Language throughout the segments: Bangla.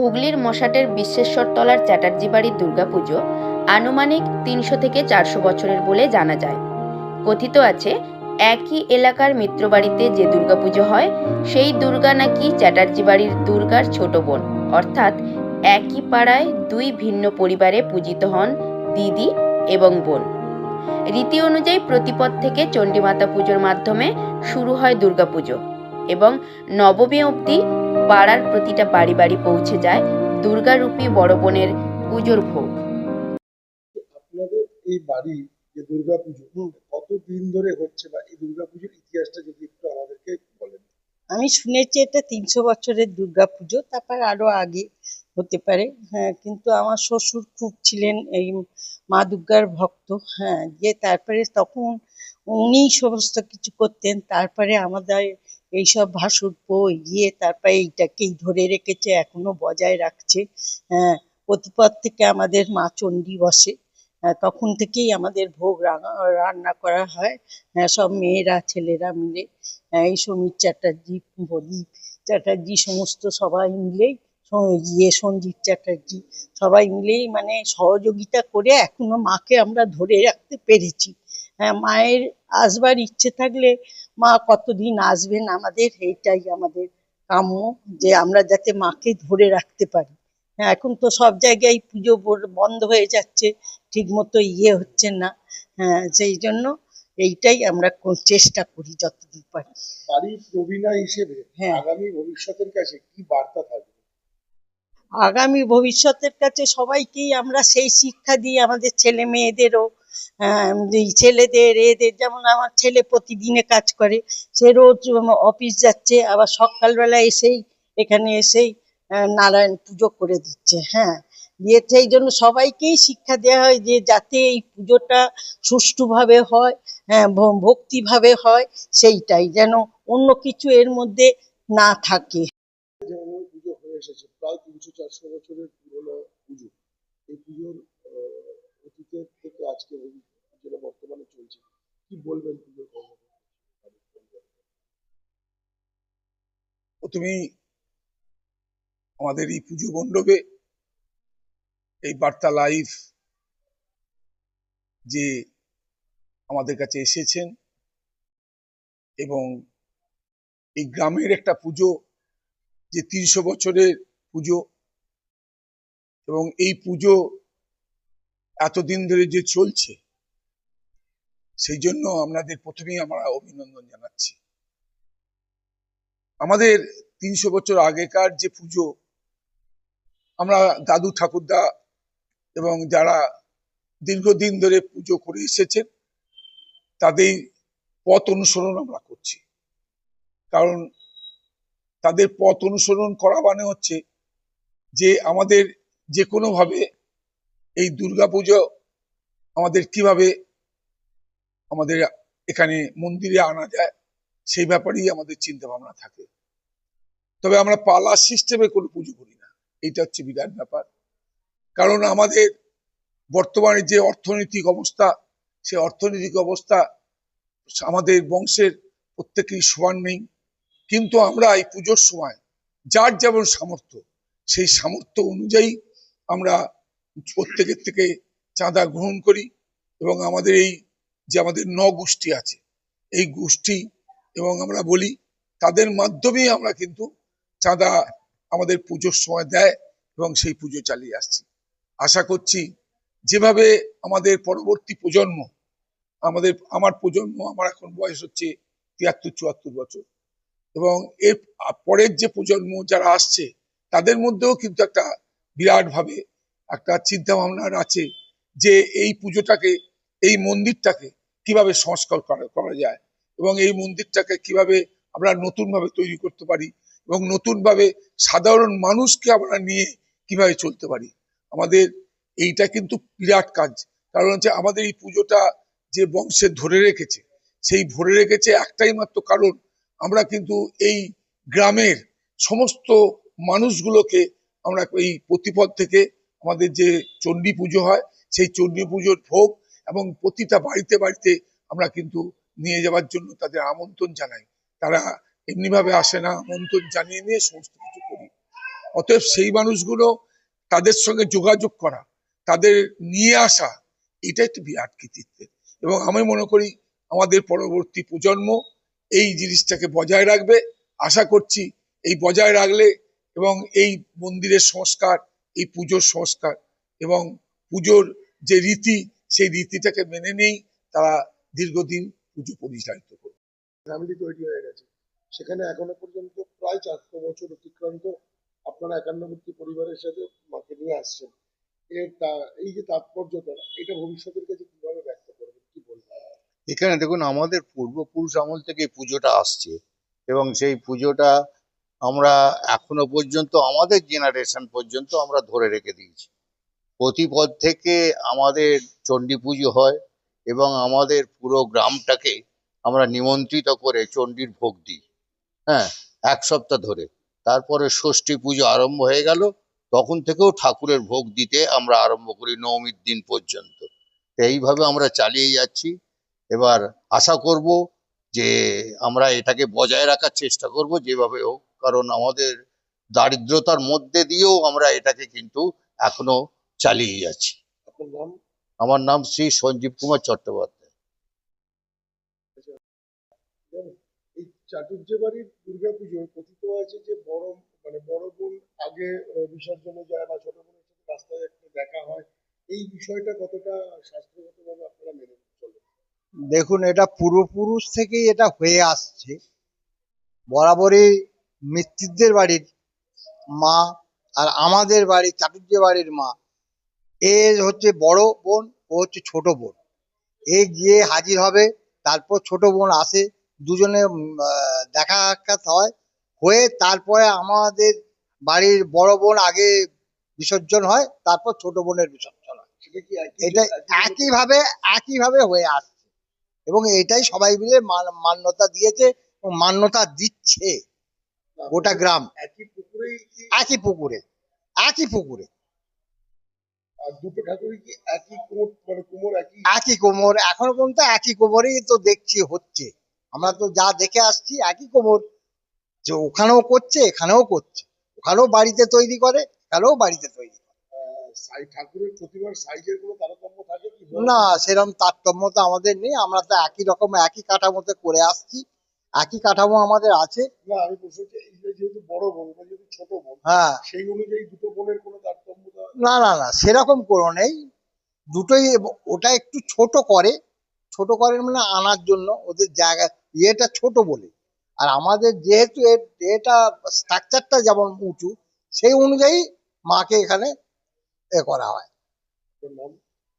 হুগলির মশাটের বিশ্বেশ্বরতলার চ্যাটার্জি বাড়ির দুর্গাপুজো আনুমানিক তিনশো থেকে চারশো বছরের বলে জানা যায়। কথিত আছে, একই এলাকার মিত্রবাড়িতে যে দুর্গাপুজো হয়, সেই দুর্গা নাকি চ্যাটার্জি বাড়ির দুর্গার ছোট বোন। অর্থাৎ একই পাড়ায় দুই ভিন্ন পরিবারে পূজিত হন দিদি এবং বোন। রীতি অনুযায়ী প্রতিপদ থেকে চণ্ডীমাতা পুজোর মাধ্যমে শুরু হয় দুর্গাপুজো এবং নবমী অবধি পাড়ার প্রতিটা বাড়ি বাড়ি পৌঁছে যায় দুর্গারূপী বড় বোনের পুজোর ভোগ। আপনাদের এই বাড়ি যে দুর্গাপুজো কতদিন ধরে হচ্ছে বা এই দুর্গাপুজোর ইতিহাসটা যদি একটু আমাদেরকে বলেন। আমি শুনেছি এটা তিনশো বছরের দুর্গাপুজো তারপর আরও আগে হতে পারে হ্যাঁ কিন্তু আমার শ্বশুর খুব ছিলেন এই মা দুর্গার ভক্ত হ্যাঁ যে তারপরে তখন উনি সমস্ত কিছু করতেন তারপরে আমাদের এইসব ভাসুর ভাসুরপ ইয়ে তারপরে এইটাকেই ধরে রেখেছে এখনও বজায় রাখছে। হ্যাঁ প্রতিপদ থেকে আমাদের মা চণ্ডী বসে। হ্যাঁ, তখন থেকেই আমাদের ভোগ রান্না করা হয়। হ্যাঁ সব মেয়েরা ছেলেরা মিলে। হ্যাঁ, এই সমীর চ্যাটার্জি প্রদীপ চ্যাটার্জি সমস্ত সবাই মিলেই ইয়ে সঞ্জীব চ্যাটার্জি সবাই মিলেই মানে সহযোগিতা করে এখনও মাকে আমরা ধরে রাখতে পেরেছি। হ্যাঁ মায়ের আসবার ইচ্ছে থাকলে মা কতদিন আসবেন আমাদের? এইটাই আমাদের কাম্য যে আমরা যাতে মাকে ধরে রাখতে পারি। হ্যাঁ এখন তো সব জায়গায় পুজো বন্ধ হয়ে যাচ্ছে ঠিক মতো ইয়ে হচ্ছে না। হ্যাঁ সেই জন্য এইটাই আমরা চেষ্টা করি যতদূর পারি। বাড়ির প্রবীণা হিসেবে হ্যাঁ। আগামী ভবিষ্যতের কাছে কি বার্তা থাকবে? আগামী ভবিষ্যতের কাছে সবাইকেই আমরা সেই শিক্ষা দিয়ে আমাদের ছেলে মেয়েদেরও ছেলেদের, এদের, যেমন আমার ছেলে প্রতিদিনে কাজ করে, সে রোজ অফিস যাচ্ছে, আবার সকালবেলা এসেই এখানে এসেই নারায়ণ পুজো করে দিচ্ছে হ্যাঁ। দিয়ে সেই জন্য সবাইকেই শিক্ষা দেওয়া হয় যে যাতে এই পুজোটা সুষ্ঠুভাবে হয় হ্যাঁ ভক্তিভাবে হয়, সেইটাই যেন অন্য কিছু এর মধ্যে না থাকে। প্রায় তিনশো চারশো বছরের পুরোনো পুজো। এই পুজোর অতীতের থেকে আজকে যেটা বর্তমানে চলছে, কি বলবেন প্রথমেই আমাদের এই পুজো মণ্ডপে এই বার্তা লাইভ যে আমাদের কাছে এসেছেন এবং এই গ্রামের একটা পুজো, যে তিনশো বছরের পুজো এবং এই পুজো এতদিন ধরে যে চলছে সেই জন্য আপনাদের প্রথমেই আমরা অভিনন্দন জানাচ্ছি। আমাদের তিনশো বছর আগেকার যে পুজো, আমরা দাদু ঠাকুরদা এবং যারা দীর্ঘদিন ধরে পুজো করে এসেছেন, তাদের পথ অনুসরণ আমরা করছি। কারণ তাদের পথ অনুসরণ করা মানে হচ্ছে যে আমাদের যে কোনোভাবে এই দুর্গাপুজো আমাদের কীভাবে আমাদের এখানে মন্দিরে আনা যায়, সেই ব্যাপারেই আমাদের চিন্তা ভাবনা থাকে। তবে আমরা পালা সিস্টেমে কোনো পুজো করি না, এইটা হচ্ছে বিরাট ব্যাপার। কারণ আমাদের বর্তমানে যে অর্থনৈতিক অবস্থা, সে অর্থনৈতিক অবস্থা আমাদের বংশের প্রত্যেকেরই সমান নেই। কিন্তু আমরা এই পুজোর সময় যার যেমন সামর্থ্য, সেই সামর্থ্য অনুযায়ী আমরা প্রত্যেকের থেকে চাঁদা গ্রহণ করি এবং আমাদের এই যে আমাদের ন গোষ্ঠী আছে, এই গোষ্ঠী এবং আমরা বলি তাদের মাধ্যমেই আমরা কিন্তু চাঁদা আমাদের পুজোর সময় দেয় এবং সেই পুজো চালিয়ে আসছি। আশা করছি যেভাবে আমাদের পরবর্তী প্রজন্ম, আমাদের, আমার প্রজন্ম আমার এখন বয়স হচ্ছে তিয়াত্তর চুয়াত্তর বছর এবং এর পরের যে প্রজন্ম যারা আসছে তাদের মধ্যেও কিন্তু একটা বিরাট ভাবে একটা চিন্তা ভাবনার আছে যে এই পুজোটাকে, এই মন্দিরটাকে কীভাবে সংস্কার করা যায় এবং এই মন্দিরটাকে কীভাবে আমরা নতুন ভাবে তৈরি করতে পারি এবং নতুন ভাবে সাধারণ মানুষকে আমরা নিয়ে কীভাবে চলতে পারি। আমাদের এইটা কিন্তু বিরাট কাজ। কারণ হচ্ছে আমাদের এই পুজোটা যে বংশে ধরে রেখেছে, সেই ধরে রেখেছে একটাই মাত্র কারণ, আমরা কিন্তু এই গ্রামের সমস্ত মানুষগুলোকে আমরা এই প্রতিপদ থেকে আমাদের যে চণ্ডী পুজো হয়, সেই চণ্ডী পুজোর ভোগ এবং প্রতিটা বাড়িতে বাড়িতে আমরা কিন্তু নিয়ে যাওয়ার জন্য তাদের আমন্ত্রণ জানাই। তারা এমনিভাবে আসে না, আমন্ত্রণ জানিয়ে নিয়ে সমস্ত কিছু করি। অতএব সেই মানুষগুলো তাদের সঙ্গে যোগাযোগ করা, তাদের নিয়ে আসা, এটাই তো বিরাট কৃতিত্বের। এবং আমি মনে করি আমাদের পরবর্তী প্রজন্ম এই জিনিসটাকে বজায় রাখবে। আশা করছি এই বজায় রাখলে এবং এই মন্দিরের সংস্কার এই পুজোর সংস্কার এবং পুজোর যে রীতি সেই রীতিটাকে মেনে নেই তারা দীর্ঘদিন পুজো পরিচালিত করে ফ্যামিলি তৈরি হয়ে গেছে। সেখানে এখনও পর্যন্ত প্রায় চারশো বছর অতিক্রান্ত আপনারা একান্নবর্তী পরিবারের সাথে মাকে নিয়ে আসছেন। এর তা- এই যে তাৎপর্যতা এটা ভবিষ্যতের কাছে কীভাবে ব্যক্ত করবেন কি বলবেন? এখানে দেখুন আমাদের পূর্বপুরুষ আমল থেকে পুজোটা আসছে এবং সেই পুজোটা আমরা এখনও পর্যন্ত, আমাদের জেনারেশন পর্যন্ত আমরা ধরে রেখে দিয়েছি। প্রতিপদ থেকে আমাদের চণ্ডী পুজো হয় এবং আমাদের পুরো গ্রামটাকে আমরা নিমন্ত্রিত করে চণ্ডীর ভোগ দিই। হ্যাঁ এক সপ্তাহ ধরে। তারপরে ষষ্ঠী পুজো আরম্ভ হয়ে গেল, তখন থেকেও ঠাকুরের ভোগ দিতে আমরা আরম্ভ করি নবমীর দিন পর্যন্ত। তো এইভাবে আমরা চালিয়ে যাচ্ছি। এবার আশা করব যে আমরা এটাকে বজায় রাখার চেষ্টা করব, যেভাবে হোক কারণ আমাদের দারিদ্রতার মধ্যে দিয়েও আমরা এটাকে কিন্তু এখনও চালিয়ে যাচ্ছি। আমার নাম শ্রী সঞ্জীব কুমার চট্টোপাধ্যায়। এই চাটুর্যে বাড়ির দুর্গা পুজোয় কথিত আছে যে বড় মানে বড় বোন আগে বিসর্জনে যায় বা ছোট বোনের সাথে রাস্তায় একটু দেখা হয়। এই বিষয়টা কতটা শাস্ত্রগতভাবে আপনারা মেনে চলেন? দেখুন এটা পূর্বপুরুষ থেকেই এটা হয়ে আসছে। বরাবরই মৃত্যুদের বাড়ির মা আর আমাদের বাড়ি চাটুর্য বাড়ির মা। এ হচ্ছে বড় বোন ও হচ্ছে ছোট বোন। এ গিয়ে হাজির হবে তারপর ছোট বোন আসে দুজনে দেখা সাক্ষাৎ হয় হয়ে তারপরে আমাদের বাড়ির বড় বোন আগে বিসর্জন হয় তারপর ছোট বোনের বিসর্জন হয়। এটা একইভাবে একইভাবে হয়ে আসছে। এবং এটাই সবাই মিলে মান- মান্যতা দিয়েছে এবং মান্যতা দিচ্ছে। গোটা গ্রাম। একই পুকুরে। একই পুকুরে। মানে একই? একই কোমর। এখনও পর্যন্ত একই কোমরেই তো দেখছি হচ্ছে। আমরা তো যা দেখে আসছি একই কোমর। যে ওখানেও করছে এখানেও করছে। ওখানেও বাড়িতে তৈরি করে এখানেও বাড়িতে তৈরি করে। ঠাকুরের প্রতিমার সাইজের কোনো তারতম্য থাকে না সেরকম তারতম্য তো আমাদের নেই। আমরা তো একই রকম একই কাঠামোতে করে আসছি। একই কাঠামো আমাদের আছে। না আমি যেহেতু বড় বোন যেহেতু ছোট বোন হ্যাঁ। সেই অনুযায়ী দুটো বোনের কোনো তারতম্যতা না না না সেরকম কোনো নেই। দুটোই ওটা একটু ছোট করে ছোট করে মানে আনার জন্য ওদের জায়গা ইয়েটা ছোট বলে। আর আমাদের যেহেতু এটা স্ট্রাকচারটা যেমন উঁচু সেই অনুযায়ী মাকে এখানে এ করা হয়।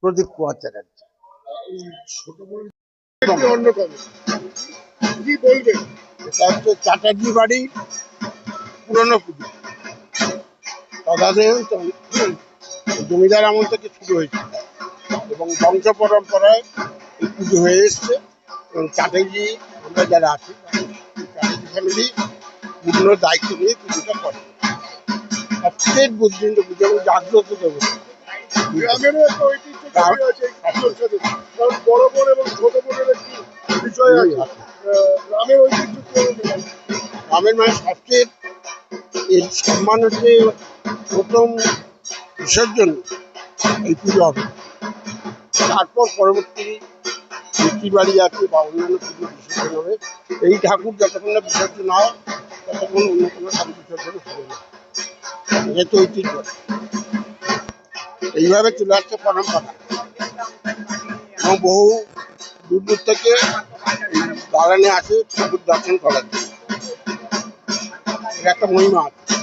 প্রদীপ কুমার চ্যাটার্জি। ছোট কি বলবেন এটা হচ্ছে চ্যাটার্জি বাড়ি পুরনো পুজো। জমিদার আমল থেকে শুরু হয়েছে। এবং বংশ পরম্পরায় এই পুজো হয়ে এসছে। এবং চ্যাটার্জি আমরা যারা আছি চ্যাটার্জি ফ্যামিলি পূর্ণ দায়িত্ব নিয়ে পুজোটা করে। প্রত্যেক বুদ্ধিন্ত পুজো এবং জাগ্রত দেবতা। গ্রামেরও একটা কারণ বড় বোন এবং ছোট বোনের একটি বিষয় আছে। গ্রামের ঐতিহ্য গ্রামের মানে সবচেয়ে এর সম্মান হচ্ছে প্রথম বিসর্জন এই পুজো হবে। তারপর পরবর্তী মিষ্টি বাড়ি আছে বা অন্যান্য পুজো বিসর্জন হবে। এই ঠাকুর যতক্ষণ না বিসর্জন হয় ততক্ষণ অন্য কোনো ঠাকুর বিসর্জন হবে না। যেহেতু ঐতিহ্য। এইভাবে চলে আসছে পরম্পরা এবং বহু দূর দূর থেকে বাগানে আসে ঠাকুর দর্শন করার জন্য। এটা একটা মহিমা আছে।